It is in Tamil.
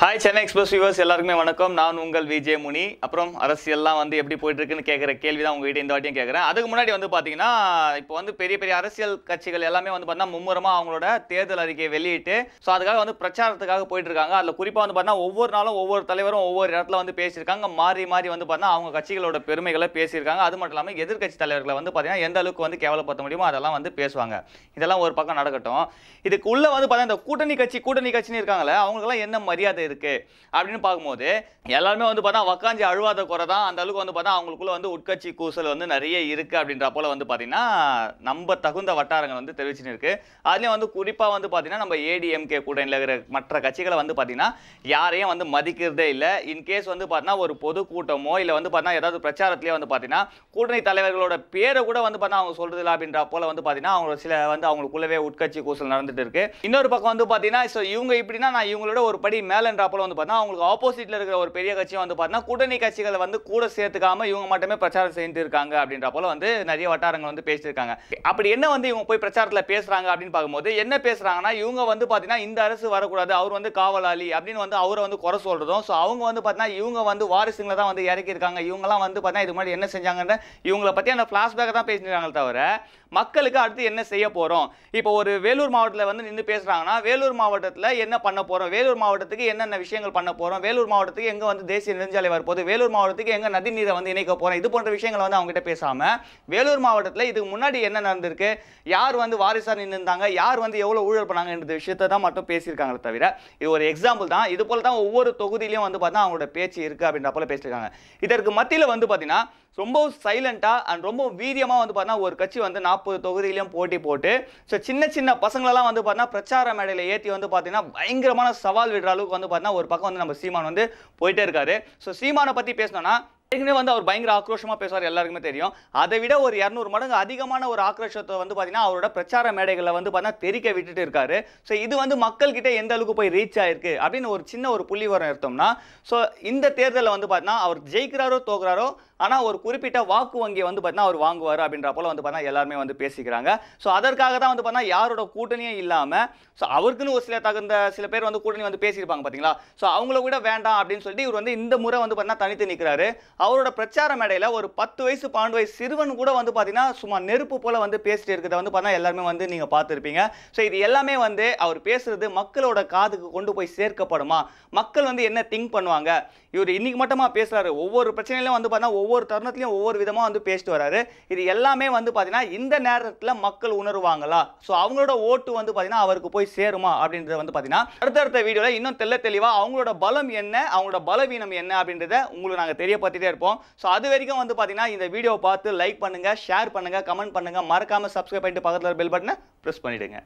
ஹாய் சென்னை எக்ஸ்பிரஸ் வியூவர்ஸ் எல்லாருக்குமே வணக்கம். நான் உங்கள் விஜய் முனி. அப்புறம் அரசியல்லாம் வந்து எப்படி போயிட்டு இருக்குன்னு கேட்குற கேள்வி தான் உங்ககிட்ட இந்த வாட்டியும் கேட்குறேன் அதுக்கு முன்னாடி வந்து பார்த்தீங்கன்னா இப்போ வந்து பெரிய பெரிய அரசியல் கட்சிகள் எல்லாமே வந்து பார்த்தீங்கன்னா மும்முரமாக அவங்களோட தேர்தல் அறிக்கையை வெளியிட்டு ஸோ அதுக்காக வந்து பிரச்சாரத்துக்காக போயிட்டு இருக்காங்க அதில் குறிப்பாக வந்து பார்த்தீங்கன்னா ஒவ்வொரு நாளும் ஒவ்வொரு தலைவரும் ஒவ்வொரு இடத்துல வந்து பேசியிருக்காங்க. மாறி மாறி வந்து பார்த்தீங்கன்னா அவங்க கட்சிகளோட பெருமைகளை பேசியிருக்காங்க. அது மட்டும் இல்லாமல் எதிர்க்கட்சி தலைவர்களை வந்து பார்த்தீங்கன்னா எந்த அளவுக்கு வந்து கேவலப்படுத்த முடியுமோ அதெல்லாம் வந்து பேசுவாங்க. இதெல்லாம் ஒரு பக்கம் நடக்கட்டும். இதுக்குள்ளே வந்து பார்த்தீங்கன்னா இந்த கூட்டணி கட்சி கூட்டணி கட்சின்னு இருக்காங்களே அவங்களுக்குலாம் என்ன மரியாதை இருக்குது அப்படின்னு பார்க்கும்போது எல்லாருமே வந்து பார்த்தா உக்காஞ்சி அழுவாத குறை தான். அந்த அளவுக்கு வந்து பார்த்தா அவங்களுக்குள்ள வந்து உட்கட்சி கூசல் வந்து நிறைய இருக்கு அப்படின்ற போல வந்து பார்த்தீங்கன்னா நம்ம தகுந்த வட்டாரங்கள் வந்து தெரிவிச்சுன்னு இருக்கு அதுலேயும் வந்து குறிப்பாக வந்து பார்த்தீங்கன்னா நம்ம ஏடிஎம்கே கூட்டணியில் இருக்கிற மற்ற கட்சிகளை வந்து பார்த்தீங்கன்னா யாரையும் வந்து மதிக்கிறதே இல்லை. இன்கேஸ் வந்து பார்த்தீங்கன்னா ஒரு பொதுக்கூட்டமோ இல்லை வந்து பார்த்தீங்கன்னா ஏதாவது பிரச்சாரத்திலே வந்து பார்த்தீங்கன்னா கூட்டணி தலைவர்களோட பேரை கூட வந்து பார்த்தா அவங்க சொல்றது இல்லை அப்படின்ற போல வந்து பார்த்தீங்கன்னா அவங்க சில வந்து அவங்களுக்குள்ளவே உட்கட்சி கூசல் நடந்துட்டு இருக்கு. இன்னொரு பக்கம் வந்து பார்த்தீங்கன்னா ஸோ இவங்க இப்படின்னா நான் இவங்களோட ஒரு படி மேலே போல வந்து பார்த்தீங்கன்னா அவங்களுக்கு ஆப்போசிட்டில் இருக்கிற ஒரு பெரிய கட்சியும் வந்து பார்த்தீங்கன்னா கூட்டணி கட்சிகளை வந்து கூட சேர்த்துக்காம இவங்க மட்டுமே பிரச்சாரம் செஞ்சுட்டு இருக்காங்க அப்படின்ற போல வந்து நிறைய வட்டாரங்கள் வந்து பேசியிருக்காங்க அப்படி என்ன வந்து இவங்க போய் பிரச்சாரத்தில் பேசுகிறாங்க அப்படின்னு பார்க்கும்போது என்ன பேசுகிறாங்கன்னா இவங்க வந்து பார்த்தீங்கன்னா இந்த அரசு வரக்கூடாது அவர் வந்து காவலாளி அப்படின்னு வந்து அவரை வந்து குறை சொல்கிறதும் ஸோ அவங்க வந்து பார்த்தீங்கன்னா இவங்க வந்து வாரிசுங்களை தான் வந்து இறக்கியிருக்காங்க இவங்கெல்லாம் வந்து பார்த்தீங்கன்னா இது மாதிரி என்ன செஞ்சாங்கன்னு இவங்களை பற்றி அந்த ஃப்ளாஷ்பேக்கை தான் பேசியிருக்காங்க தவிர மக்களுக்கு அடுத்து என்ன செய்ய போகிறோம் இப்போ ஒரு வேலூர் மாவட்டத்தில் வந்து நின்று பேசுகிறாங்கன்னா வேலூர் மாவட்டத்தில் என்ன பண்ண போகிறோம் வேலூர் மாவட்டத்துக்கு என்ன என்னென்ன விஷயங்கள் பண்ண போகிறோம் வேலூர் மாவட்டத்துக்கு எங்கே வந்து தேசிய நெடுஞ்சாலை வரப்போகுது வேலூர் மாவட்டத்துக்கு எங்கே நதி நீரை வந்து இணைக்க போகிறோம் இது போன்ற விஷயங்களை வந்து அவங்ககிட்ட பேசாமல் வேலூர் மாவட்டத்தில் இதுக்கு முன்னாடி என்ன நடந்திருக்கு யார் வந்து வாரிசாக நின்றுருந்தாங்க யார் வந்து எவ்வளோ ஊழல் பண்ணாங்கன்ற விஷயத்தை தான் மட்டும் பேசியிருக்காங்களே தவிர இது ஒரு எக்ஸாம்பிள் தான். இது போல தான் ஒவ்வொரு தொகுதியிலையும் வந்து பார்த்தா அவங்களோட பேச்சு இருக்குது அப்படின்ற போல பேசியிருக்காங்க. இதற்கு மத்தியில் வந்து பார்த்தீங்கன்னா ரொம்ப சைலண்ட்டாக அண்ட் ரொம்ப வீரியமாக வந்து பார்த்தா ஒரு கட்சி வந்து நாற்பது தொகுதியிலையும் போட்டி போட்டு ஸோ சின்ன சின்ன பசங்களெல்லாம் வந்து பார்த்தீங்கன்னா பிரச்சார மேடையில் ஏற்றி வந்து பார்த்தீங்கன்னா பயங்கரமான சவால் விடுற அளவுக்கு வந்து பார்த்தீங்கன்னா ஒரு பக்கம் வந்து நம்ம சீமான் வந்து போயிட்டே இருக்காரு. ஸோ சீமானை பற்றி பேசணும்னா ஏற்கனவே வந்து அவர் பயங்கர ஆக்ரோஷமாக பேசுவார் எல்லாருக்குமே தெரியும். அதை விட ஒரு இரநூறு மடங்கு அதிகமான ஒரு ஆக்ரோஷத்தை வந்து பார்த்தீங்கன்னா அவரோட பிரச்சார மேடைகளை வந்து பார்த்தீங்கன்னா தெரிக்க விட்டுட்டு இருக்காரு. ஸோ இது வந்து மக்கள்கிட்ட எந்த அளவுக்கு போய் ரீச் ஆயிருக்கு அப்படின்னு ஒரு சின்ன ஒரு புள்ளி வரம் எடுத்தோம்னா ஸோ இந்த தேர்தலில் வந்து பார்த்தீங்கன்னா அவர் ஜெயிக்கிறாரோ தோக்குறாரோ ஆனால் ஒரு குறிப்பிட்ட வாக்கு வங்கியை வந்து பார்த்தீங்கன்னா அவர் வாங்குவார் அப்படின்ற போல வந்து பார்த்தீங்கன்னா எல்லாருமே வந்து பேசிக்கிறாங்க. ஸோ அதற்காக தான் வந்து பார்த்தீங்கன்னா யாரோட கூட்டணியும் இல்லாமல் ஸோ அவருக்குன்னு ஒரு சில தகுந்த சில பேர் வந்து கூட்டணி வந்து பேசியிருப்பாங்க பார்த்தீங்களா ஸோ அவங்கள கூட வேண்டாம் அப்படின்னு சொல்லிட்டு இவர் வந்து இந்த முறை வந்து பார்த்தீங்கன்னா தனித்து நிற்கிறாரு அவரோட பிரச்சார மேடையில் ஒரு பத்து வயசு பன்னெண்டு வயசு சிறுவன் கூட வந்து பார்த்தீங்கன்னா சும்மா நெருப்பு போல் வந்து பேசிட்டு இருக்கிறத வந்து பார்த்தா எல்லாருமே வந்து நீங்கள் பார்த்துருப்பீங்க. ஸோ இது எல்லாமே வந்து அவர் பேசுறது மக்களோட காதுக்கு கொண்டு போய் சேர்க்கப்படுமா? மக்கள் வந்து என்ன திங்க் பண்ணுவாங்க? இவர் இன்னைக்கு மட்டுமா பேசுறாரு? ஒவ்வொரு பிரச்சனையிலும் வந்து பார்த்தீங்கன்னா ஒவ்வொரு தருணத்திலையும் ஒவ்வொரு விதமாக வந்து பேசிட்டு வராரு. இது எல்லாமே வந்து பார்த்தீங்கன்னா இந்த நேரத்தில் மக்கள் உணர்வாங்களா? ஸோ அவங்களோட ஓட்டு வந்து பார்த்தீங்கன்னா அவருக்கு போய் சேருமா? அப்படின்றத வந்து பார்த்தீங்கன்னா அடுத்தடுத்த வீடியோவில் இன்னும் தெல்ல தெளிவாக அவங்களோட பலம் என்ன? அவங்களோட பலவீனம் என்ன? அப்படின்றத உங்களுக்கு நாங்கள் தெரியப்படுத்திட்டே இருப்போம். ஸோ அது வரைக்கும் வந்து பார்த்தீங்கன்னா இந்த வீடியோ பார்த்து லைக் பண்ணுங்க ஷேர் பண்ணுங்க கமெண்ட் பண்ணுங்க. மறக்காம சப்ஸ்கிரைப் பண்ணிட்டு பக்கத்தில் பெல் பட்டனை ப்ரெஸ் பண்ணிடுங்க.